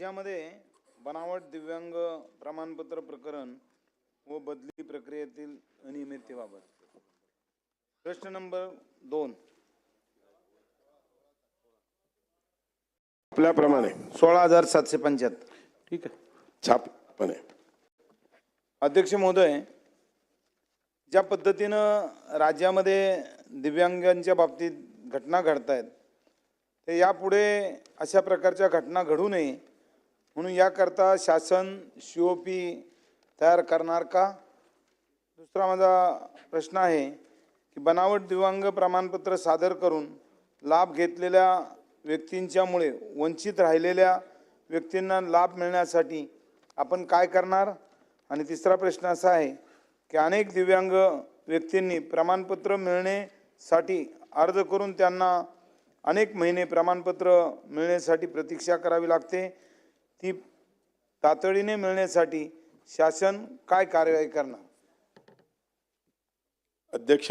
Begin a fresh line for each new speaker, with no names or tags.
राज्यामध्ये बनावट दिव्यांग प्रमाणपत्र प्रकरण व बदली प्रक्रियेतील अनियमिततेबाबत. प्रश्न नंबर दोन.
आपल्याप्रमाणे
सोळा हजार सातशे पंच्याहत्तर.
ठीक आहे.
छापपणे.
अध्यक्ष महोदय ज्या पद्धतीनं राज्यामध्ये दिव्यांगांच्या बाबतीत घटना घडत आहेत ते यापुढे अशा प्रकारच्या घटना घडू नये म्हणून याकरता शासन सी ओ पी तयार करणार का? दुसरा माझा प्रश्न आहे की बनावट दिव्यांग प्रमाणपत्र सादर करून लाभ घेतलेल्या व्यक्तींच्यामुळे वंचित राहिलेल्या व्यक्तींना लाभ मिळण्यासाठी आपण काय करणार? आणि तिसरा प्रश्न असा आहे की अनेक दिव्यांग व्यक्तींनी प्रमाणपत्र मिळण्यासाठी अर्ज करून त्यांना अनेक महिने प्रमाणपत्र मिळण्यासाठी प्रतीक्षा करावी लागते. ती तातडीने मिळण्यासाठी शासन काय कारवाई करणार?
अध्यक्ष